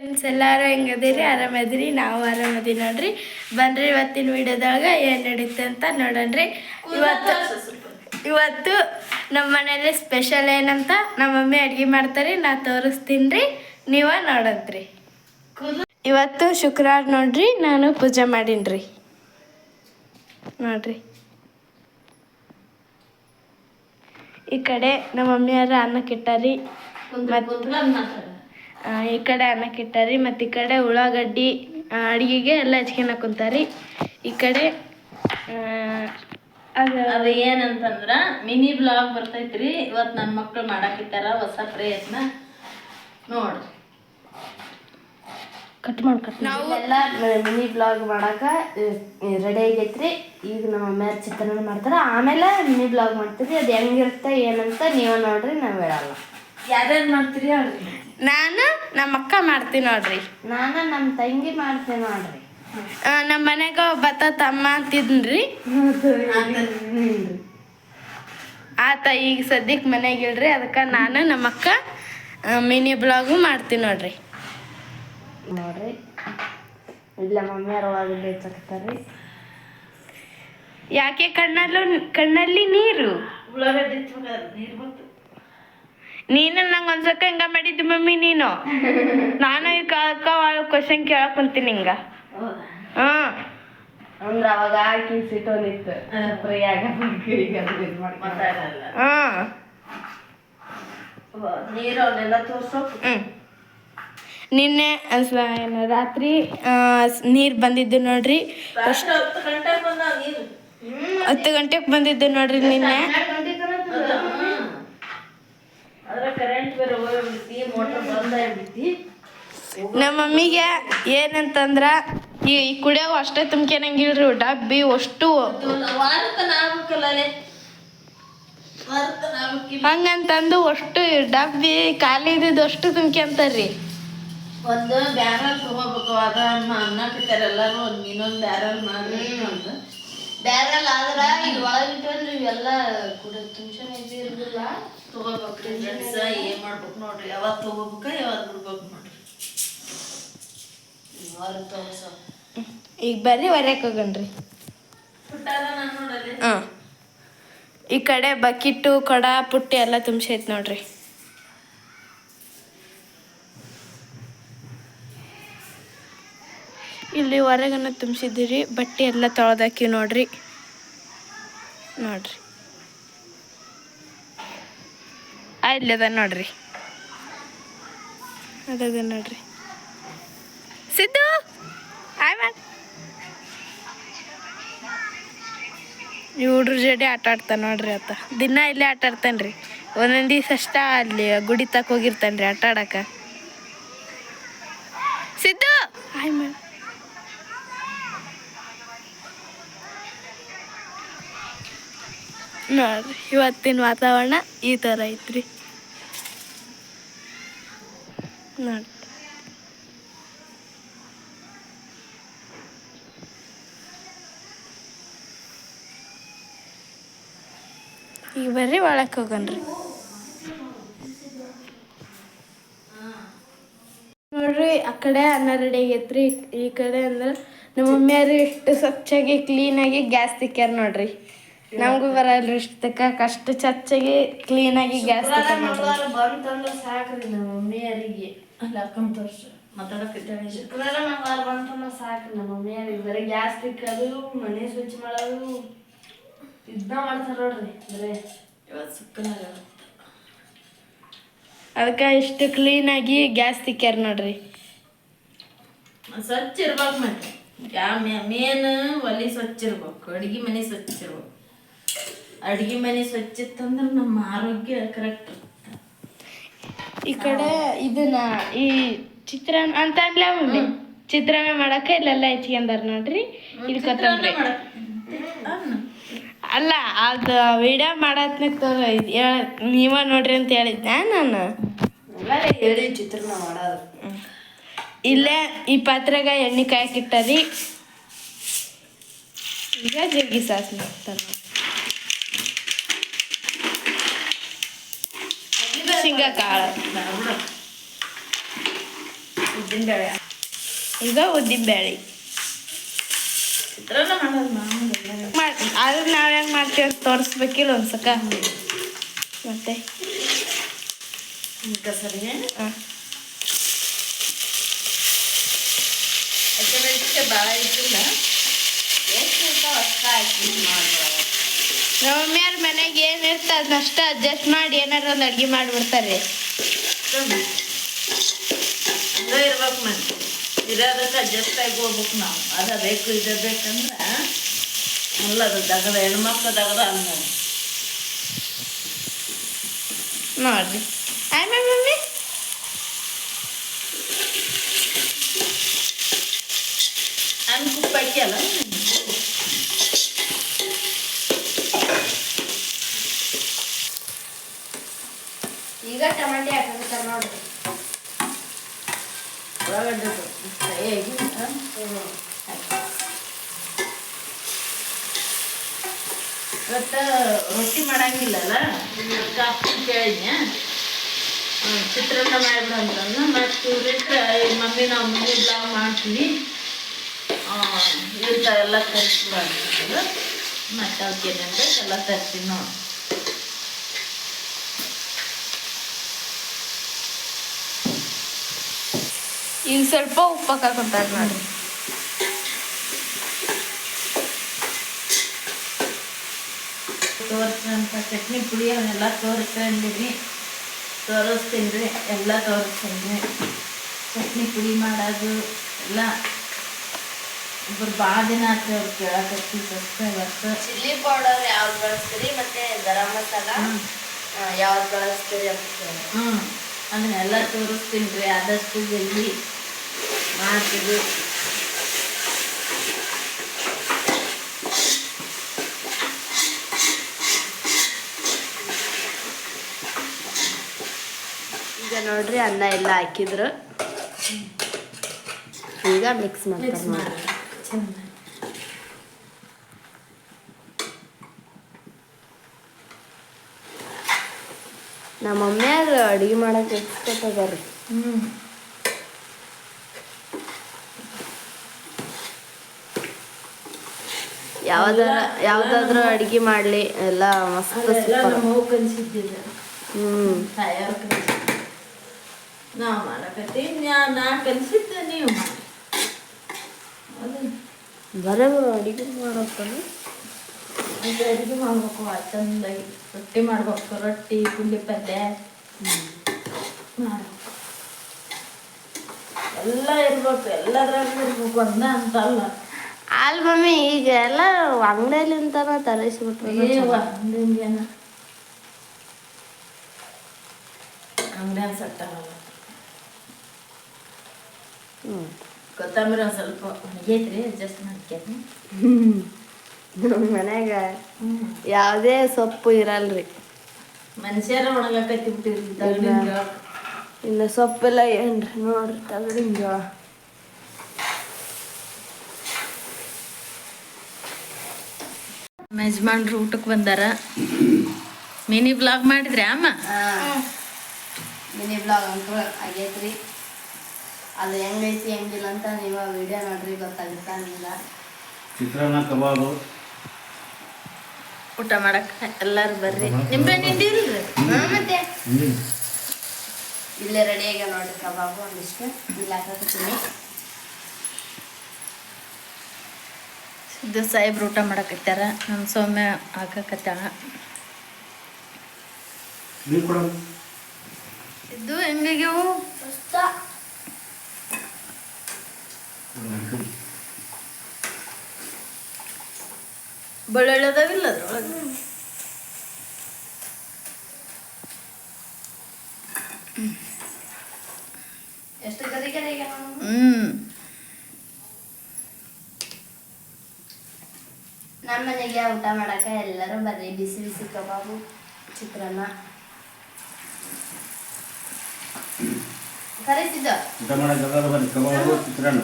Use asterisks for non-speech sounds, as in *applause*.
Friends ಎಲ್ಲರೂ ಹೆಂಗದಿರಿ ಆರಾಮದಿರಿ ನಾವು ಆರಾಮದೀವಿ ನೋಡ್ರಿ. ಬನ್ರಿ ಇವತ್ತಿನ ವಿಡಿಯೋದಾಗ ಏನು ನಡೀತೆ ಅಂತ ನೋಡೋಣ್ರಿ ಇವತ್ತು ಇವತ್ತು ನಮ್ಮ ಮನೇಲಿ ಸ್ಪೆಷಲ್ ಏನಂತ ನಮ್ಮ ಮಮ್ಮಿ ಅಡುಗೆ ಮಾಡ್ತಾರೆ, ನಾ ತೋರಿಸ್ತೀನಿ ರೀ ನೀವ ನೋಡಂತ್ರಿ. ಇವತ್ತು ಶುಕ್ರವಾರ ನೋಡ್ರಿ, ನಾನು ಪೂಜೆ ಮಾಡೀನಿ ನೋಡ್ರಿ. ಈ ಕಡೆ ನಮ್ಮ ಮಮ್ಮಿಯವ್ರ ಅನ್ನಕ್ಕಿಟ್ಟಾರಿ. ಮತ್ತೆ ಈ ಕಡೆ ಅನ್ನಕ್ಕೆ ಇಟ್ಟಾರಿ ಮತ್ತು ಈ ಕಡೆ ಉಳ್ಳಾಗಡ್ಡಿ ಅಡುಗೆಗೆ ಎಲ್ಲ ಹಚ್ಕೊಳಕ್ ಕುಂತಾರಿ. ಈ ಕಡೆ ಅದು ಅದು ಏನಂತಂದ್ರೆ ಮಿನಿ ಬ್ಲಾಗ್ ಬರ್ತೈತ್ರಿ. ಇವತ್ತು ನನ್ನ ಮಕ್ಳು ಮಾಡಾಕಿತ್ತಾರ ಹೊಸ ಪ್ರಯತ್ನ. ನೋಡ್ರಿ ಕಟ್ ಮಾಡಿ ಕಟ್ ಎಲ್ಲ ಮಿನಿ ಬ್ಲಾಗ್ ಮಾಡಾಕ ರೆಡಿ ಆಗೈತ್ರಿ. ಈಗ ನಮ್ಮ ಅಮ್ಮ ಚಿತ್ರಾನ್ನ ಮಾಡ್ತಾರ. ಆಮೇಲೆ ಮಿನಿ ಬ್ಲಾಗ್ ಮಾಡ್ತೀರಿ ಅದು ಹೆಂಗಿರುತ್ತೆ ಏನಂತ ನೀವು ನೋಡ್ರಿ ನಾವು ಹೇಳಲ್ಲ. ಯಾರ್ಯಾರು ಮಾಡ್ತೀರಿ ಅವ್ರಿ ನಾನು ನಮ್ಮ ಅಕ್ಕ ಮಾಡ್ತೀನಿ ನೋಡ್ರಿ. ನಾನು ನಮ್ಮ ತಂಗಿ ಮಾಡ್ತೀನಿ ನೋಡ್ರಿ. ನಮ್ಮ ಮನೆಗೆ ಬತ್ತ ತಮ್ಮ ಅಂತಿದ್ನ್ರಿ. ಆತ ಈಗ ಸದ್ಯಕ್ಕೆ ಮನೆಗಿಲ್ರಿ ಅದಕ್ಕೆ ನಾನು ನಮ್ಮ ಅಕ್ಕ ಮಿನಿ ಬ್ಲಾಗು ಮಾಡ್ತೀನಿ ನೋಡ್ರಿ. ನೋಡ್ರಿ. ಇಲ್ಲ ಮಮ್ಮಿಯವ್ರ ಒಳಗಡೆ ಯಾಕೆ ಕಣ್ಣಲ್ಲೂ ಕಣ್ಣಲ್ಲಿ ನೀರು? ಉಳ್ಳಾಗಡ್ಡಿ ನೀರು ಬಂತು. ನೀನು ನಂಗೆ ಒಂದ್ಸಕ್ಕ ಹಿಂಗ ಮಾಡಿದ್ದು ಮಮ್ಮಿ ನೀನು. *laughs* ನಾನು ಈಗ ಅಕ್ಕ ಕ್ವಶನ್ ಕೇಳಕ್ ಕುಂತೀನಿ ಹಿಂಗ. ಹೌದಾ? ಹಾಂ ಅಂದ್ರೆ ಅವಾಗ ಆಕಿ ಸಿಟ್ಟೋನಿತ್ತು ಫ್ರೀ ಆಗ ಮಾತಾಡಲ್ಲ ಹಾಂ ನೀರು ಅವನ್ನೆಲ್ಲ ತೋರ್ಸೋ. ಹ್ಮ್. ನಿನ್ನೆ ಅಸ- ಏನು ರಾತ್ರಿ ನೀರು ಬಂದಿದ್ದು ನೋಡ್ರಿ. ಹತ್ತು ಗಂಟೆಗೆ ಬಂದ ನೀರು. ಹತ್ತು ಗಂಟೆಗೆ ಬಂದಿದ್ದು ನೋಡ್ರಿ ನಿನ್ನೆ ಅದ್ರ ಕರೆಂಟ್ ಬೇರೆ ಹೋಗ್ಬಿಡ್ತಿ ಮೋಟರ್ ಬಂದ ಆಗ್ಬಿಡ್ತಿ ನಮ್ಮ ಮಮ್ಮಿಗೆ ಏನಂತಂದ್ರ, ಈ ಕುಡಿಯೋ ಅಷ್ಟೇ ತುಂಬ್ಕೊಳಂಗಿಲ್ರಿ ಡಬ್ಬಿ ಅಷ್ಟು. ಹಂಗಂತಂದು ಅಷ್ಟು ಡಬ್ಬಿ ಖಾಲಿ ಇದ್ದಿದ್ದು ಅಷ್ಟು ತುಂಬ್ಕೊಂತಾರ್ರಿ ಒಂದು ಬ್ಯಾರಲ್ ತಗೋಬೇಕು, ಅದ ಅನ್ನಕತ್ತಾರ ಎಲ್ಲಾರು ಒಂದ್ ಇನ್ನೊಂದ್ ಬ್ಯಾರಲ್ ಮಾಡಿ ಅಂತ ಬ್ಯಾರಲ್ ಆದ್ರ ಇಲ್ಲಿ ಒಳಗಿಟ್ಟಂದ್ರೆ ಇವೆಲ್ಲ ಕೂಡ ಟೆನ್ಷನ್ ಇದ್ದಿರ್ಲಿಲ್ಲ. ಫ್ರೆಂಡ್ಸ್ ಏನ್ ಮಾಡ್ಬೇಕು ನೋಡ್ರಿ, ಯಾವಾಗ ತಗೋಬೇಕ, ಯಾವಾಗ ಬಿಡ್ಬೇಕು ನೋಡ್ರಿ. ಈಗ ಬರ್ರಿ ಹೊರ್ಯಾಕ್ ಹೋಗಣ್ರಿ. ಪುಟ್ಟಾರ ನಾನು ನೋಡಲಿ ಹಾಂ. ಈ ಕಡೆ ಬಕಿಟ್ಟು ಕೊಡ ಪುಟ್ಟಿ ಎಲ್ಲ ತುಂಬಿಸೈತೆ ನೋಡ್ರಿ. ಇಲ್ಲಿ ಹೊರಗನ್ನ ತುಂಬಿಸಿದ್ದೀರಿ ಬಟ್ಟೆ ಎಲ್ಲ ತೊಳೆದಾಕಿ ನೋಡ್ರಿ. ನೋಡ್ರಿ. ಅದ ನೋಡ್ರಿ. ಅದ ನೋಡ್ರಿ. ಹುಡ್ರ ಜೋಡಿ ಆಟ ಆಡ್ತಾನೆ ನೋಡ್ರಿ ಆತ ದಿನ ಇಲ್ಲೇ ಆಟ ಆಡ್ತಾನೆ ರೀ ಒಂದೊಂದು ದಿವ್ಸ ಅಷ್ಟ ಅಲ್ಲಿ ಗುಡಿ ತಕ್ಕ ಹೋಗಿರ್ತಾನೆ ರೀ ಆಟ ಆಡಕ. ಸಿದ್ದು! ಹಾಯ್ ಮ್ಯಾಮ್ ನೋಡ್ರಿ, ಇವತ್ತಿನ ವಾತಾವರಣ ಈ ಥರ ಐತ್ರಿ. ನೋಡಿ ಈಗ ಬರ್ರಿ ಒಳಕ್ಕೆ ಹೋಗನ್ರಿ ನೋಡ್ರಿ ಆ ಕಡೆ ಅನ್ನ ರೆಡಿ ಆಗೈತ್ರಿ. ಈ ಕಡೆ ಅಂದ್ರೆ ನಮ್ಮ ಮಮ್ಮಿಯವ್ರು ಇಷ್ಟು ಸ್ವಚ್ಛಾಗಿ ಕ್ಲೀನಾಗಿ ಗ್ಯಾಸ್ ತಿಕ್ಕ್ಯಾರ ನೋಡ್ರಿ. ನಮಗೂ ಬರಲ್ರಿ ಇಷ್ಟು ತಕ್ಕ ಅಷ್ಟು ಚಚ್ಚಾಗಿ ಕ್ಲೀನಾಗಿ ಗ್ಯಾಸ್ ನೋಡ್ರಿ. ಬಂತಂದ್ರೆ ಸಾಕ್ರಿ ನಮ್ಮ ಮಮ್ಮಿಯರಿಗೆ ತೋರ್ಸ ಮಾತಾಡಕತ್ತಾಳೆ ಶುಕ್ರವಾರ ಮಂಗಳವಾರ ಬಂತಂದ್ರೆ ಸಾಕ್ರಿ ನಮ್ಮ ಮಮ್ಮಿಯರಿಗೆ ಬರೀ ಗ್ಯಾಸ್ ತಿಕ್ಕೋದು ಮನೆ ಸ್ವಚ್ಛ ಮಾಡೋದು. ಇದನ್ನ ಮಾಡ್ತಾರ ನೋಡ್ರಿ ಬರೇ ಇವತ್ತು ಸುಕ್ಕನಾಗ ಅದಕ್ಕೆ ಇಷ್ಟು ಕ್ಲೀನಾಗಿ ಗ್ಯಾಸ್ ತಿಕ್ಕ್ಯಾರ ನೋಡ್ರಿ. ಸ್ವಚ್ಛ ಇರ್ಬೇಕು ಮತ್ತೆ ಮೇನ್ ಒಲಿ ಸ್ವಚ್ಛ ಇರ್ಬೇಕು ಅಡ್ಗೆ ಮನೆ ಸ್ವಚ್ಛ ಇರ್ಬೇಕು. ಅಡ್ಗೆ ಮನೆ ಸ್ವಚ್ಛ ಇತ್ತಂದ್ರೆ ನಮ್ಮ ಆರೋಗ್ಯ ಕರೆಕ್ಟ್ ಈ ಕಡೆ ಇದನ್ನ ಈ ಚಿತ್ರಾನ್ನ ಅಂತ ಅನ್ಲ ಚಿತ್ರಾನ್ನ ಮಾಡಕ್ಕೆ ಇಲ್ಲೆಲ್ಲ ಹೆಚ್ಕೊಂಡಾರ ನೋಡ್ರಿ? ಇಲ್ಲಿ ಕೊತ್ತಂಬರಿ. ಅಲ್ಲ ಅದು ವಿಡಿಯೋ ಮಾಡತ್ನಾಗ ತೋರ ನೀವ ನೋಡ್ರಿ ಅಂತ ಹೇಳಿದ್ದೆ ನಾನು? ಹೇಳಿ ಚಿತ್ರನ ಮಾಡೋದು. ಇಲ್ಲೇ ಈ ಪಾತ್ರೆಗ ಎಣ್ಣೆ ಕಾಯಕಿಟ್ಟರಿ ಈಗ ಜಗ್ಗಿ ಸಾಸ್ ಮಾಡ್ತಾರೆ ಶೇಂಗಾ ಕಾಳು ಈಗ ಈಗ ಉದ್ದಿನಬೇಳೆ. ಚಿತ್ರಾನ್ನ ಮಾಡೋದು ಮಾಮೂಲಿ ಎಲ್ಲ. ಮಾಡಿ ಆದ್ರೆ ನಾವು ಹೆಂಗೆ ಮಾಡ್ತೀವಿ ಅಂತ ತೋರಿಸ್ಬೇಕಿಲ್ಲ ಮತ್ತೆ? ಸರಿಗೆ ಹಾಂ. ಹಸಿಮೆಣಸಿಗೆ ಭಾಳ ಇದ್ದಿಲ್ಲ. ಎಷ್ಟು ಇರ್ತಾವ ಅಷ್ಟ ಹಾಕಿ ಮಾಡ್ಬೋದು ನಮ್ಮ ಮಮ್ಮಿಯವ್ರ ಮನೆಗೆ ಏನು ಇರ್ತದೆ ಅದನ್ನಷ್ಟ ಅಡ್ಜಸ್ಟ್ ಮಾಡಿ ಏನಾರ ಒಂದು ಅಡುಗೆ ಮಾಡಿಬಿಡ್ತಾರೆ. ಇರ್ಬೇಕು ಮತ್ತೆ ಇರೋದಕ್ಕೆ ಅಡ್ಜಸ್ಟ್ ಆಗಿ ಹೋಗ್ಬೇಕು ನಾವು. ಅದ ಬೇಕು ಇದ ಬೇಕಂದ್ರೆ ಅಲ್ಲ ಅದು ದಗದ ಹೆಣ್ಮಕ್ಳು ದಗದ ಅಲ್ಲ ನೋಡ್ರಿ ಆಮೇಲೆ ಮಮ್ಮಿ. ಹಂಗೆ ಕುಪ್ಪ ಹಾಕ್ಯಲ್ಲ ಈಗ ಟಮಾಟಿ ಹಾಕಿರ್ತಾರೆ ನೋಡ್ರಿ. ಇವತ್ತು ರೊಟ್ಟಿ ಮಾಡಂಗಿಲ್ಲಲ್ಲ? ಕಾಫಿ ಕೇಳಿದ್ನೆ. ಚಿತ್ರಾನ್ನ ಮಾಡಿಬಿಡು ಮತ್ತು ಇವ್ರಿಟ್ರೆ ಮಮ್ಮಿ ನಾವು ಮನೆ ಬ್ಲಾಗ್ ಮಾಡ್ತೀವಿ. ಇಂಥವೆಲ್ಲ ಎಲ್ಲ ಅಂತಂದು ಮತ್ತು ಅವಕ್ಕೆ ಏನಂದ್ರೆ ಎಲ್ಲ ತರ್ತೀನಿ ನೋಡಿ. ಈಗ ಸ್ವಲ್ಪ ಉಪ್ಪು ಹಾಕೊಂತಾರೆ ನೋಡಿ ತೋರಿಸಿದಂಥ ಚಟ್ನಿ ಪುಡಿ ಅವನ್ನೆಲ್ಲ ತೋರಿಸ್ಕೊಂಡಿರಿ ತೋರಿಸ್ತೀನಿ ರೀ ಎಲ್ಲ ತೋರಿಸ್ತೀನಿ. ಚಟ್ನಿ ಪುಡಿ ಮಾಡೋದು ಎಲ್ಲ ಒಬ್ಬರು ಭಾಳ ದಿನ ಆಯ್ತು ಅವ್ರು ಕೇಳಕತ್ತಿ ಸಬ್ಸ್ಕ್ರೈಬರ್ಸ್ ಚಿಲ್ಲಿ ಪೌಡರ್ ಯಾವ್ದು ಬಳಸ್ತೀರಿ ಮತ್ತೆ ಗರಂ ಮಸಾಲ? ಯಾವ್ದು ಬಳಸ್ತೀರಿ ಅಂತ ಕೇಳಿ. ಹ್ಞೂ ಅದನ್ನೆಲ್ಲ ತೋರಿಸ್ತೀನಿ ರೀ ಆದಷ್ಟು ಜಲ್ದಿ. ಮಾಡ್ತೀವಿ. ಈಗ ನೋಡ್ರಿ ಅನ್ನ ಎಲ್ಲ ಹಾಕಿದ್ರು. ಈಗ ಮಿಕ್ಸ್ ಮಾಡ್ತಾರೆ ಮಾಡಿ ನಮ್ಮ ಮಮ್ಮಿಯಾಗ ಅಡುಗೆ ಮಾಡಕ್ಕೆ ಎಕ್ಸ್ಪರ್ಟ್ ರೀ ಹ್ಞೂ ಯಾವ್ದಾರ ಯಾವ್ದಾದ್ರು ಅಡಿಗೆ ಮಾಡ್ಲಿ ಎಲ್ಲ ಮಸ್ತ್ ಹ್ಮ್. ನಾವು ಮಾಡಕತ್ತೀವಿ ನಾ ನಾ ಕಲಿಸಿದ್ದೆ ನೀವು ಮಾಡಿ. ಬರೇ ಅಡುಗೆ ಮಾಡಕ್ಕಲ್ಲ ಅದು ಅಡುಗೆ ಮಾಡ್ಬೇಕು ಚಂದಾಗಿ ರೊಟ್ಟಿ ಮಾಡ್ಬೇಕು ರೊಟ್ಟಿ ಪುಂಡಿ ಪಲ್ಯ. ಮಾಡ್ಬೇಕು. ಎಲ್ಲ ಇರ್ಬೇಕು ಎಲ್ಲದ್ರಾಗ ಇರ್ಬೇಕು ಅನ್ನ ಅಂತ ಅಲ್ಲ. ಅಲ್ ಮಮ್ಮಿ ಈಗ ಎಲ್ಲ ಅಂಗಡಿಯಲ್ಲಿ ಅಂತಾನ ತರಿಸ್ಬಿಟ್ರೆ. ಹಿಂಗೇನ ಅಂಗಡಿ ಸೆಟ್ ಆಗಲ್ಲ ಕೊತ್ತಂಬರಿ ಒಂದು ಸ್ವಲ್ಪ ಒಣಗೈತ್ರಿ ಅಡ್ಜಸ್ಟ್ ಮಾಡ್ಕೇನಿ ನಮ್ಮ ಮನ್ಯಾಗ ಯಾವುದೇ ಸೊಪ್ಪು ಇರಲ್ರಿ. ಮನುಷ್ಯರ ಒಣಗಾಕ ತಿಂತೀರಿ ಇನ್ನು ಸೊಪ್ಪೆಲ್ಲ ಏನ್ರಿ ನೋಡ್ರಿ ತಗಡಿನ ನಮ್ಮ ಯಜಮಾನ್ರು ಊಟಕ್ಕೆ ಬಂದಾರ. ಮಿನಿ ಬ್ಲಾಗ್ ಮಾಡಿದ್ರಿ ಅಮ್ಮ? ಮಿನಿ ಬ್ಲಾಗ್ ಅಂತೂ ಆಗೈತ್ರಿ. ಅದು ಹೆಂಗೈತಿ ಹೆಂಗಿಲ್ಲ ಅಂತ ನೀವು ವಿಡಿಯೋ ನೋಡ್ರಿ ಗೊತ್ತಾಗುತ್ತಾ ನಿಮ್ಗೆ ಚಿತ್ರಾನ್ನ ಕಬಾಬು. ಊಟ ಮಾಡಕ್ಕೆ ಎಲ್ಲಾರು ಬರ್ರಿ. ನಿಂಬೆ ನಿಂಡಿಲ್ರಿ ಮತ್ತೆ? ಇಲ್ಲೇ. ರೆಡಿ ಆಗ್ಯ ನೋಡ್ರಿ ಕಬಾಬು ಒಂದಿಷ್ಟು. ಇಲ್ಲ ಹಾಕತ್ತೀನಿ ಸಿದ್ದು ಸಾಹೇಬ್ರು ಊಟ ಮಾಡಕತ್ತಾರ ನಮ್ಮ ಸೌಮ್ಯ ಹಾಕಕತ್ತಾಳ ಇದು ಹೆಂಗಾಗ್ಯವು? ಬೆಳ್ಳುಳ್ಳಿ ಅದಾವಿಲ್ಲ ಅದ್ರೊಳಗೆ ಎಷ್ಟು ಕರಿ ಕರಿ ಆಗ್ಯಾವ ನೋಡು. ಹ್ಮ್ ನಮ್ಮ ಮನೆಗೆ ಊಟ ಮಾಡಾಕ ಎಲ್ಲರೂ ಬರ್ರಿ. ಬಿಸಿ ಬಿಸಿ ಕಬಾಬು ಚಿತ್ರಾನ್ನ. ಕರೆಸಿದ್ದು? ಊಟ ಮಾಡೋಕೆ ಎಲ್ಲರೂ ಬರ್ರಿ. ಕಬಾಬು ಚಿತ್ರಾನ್ನ.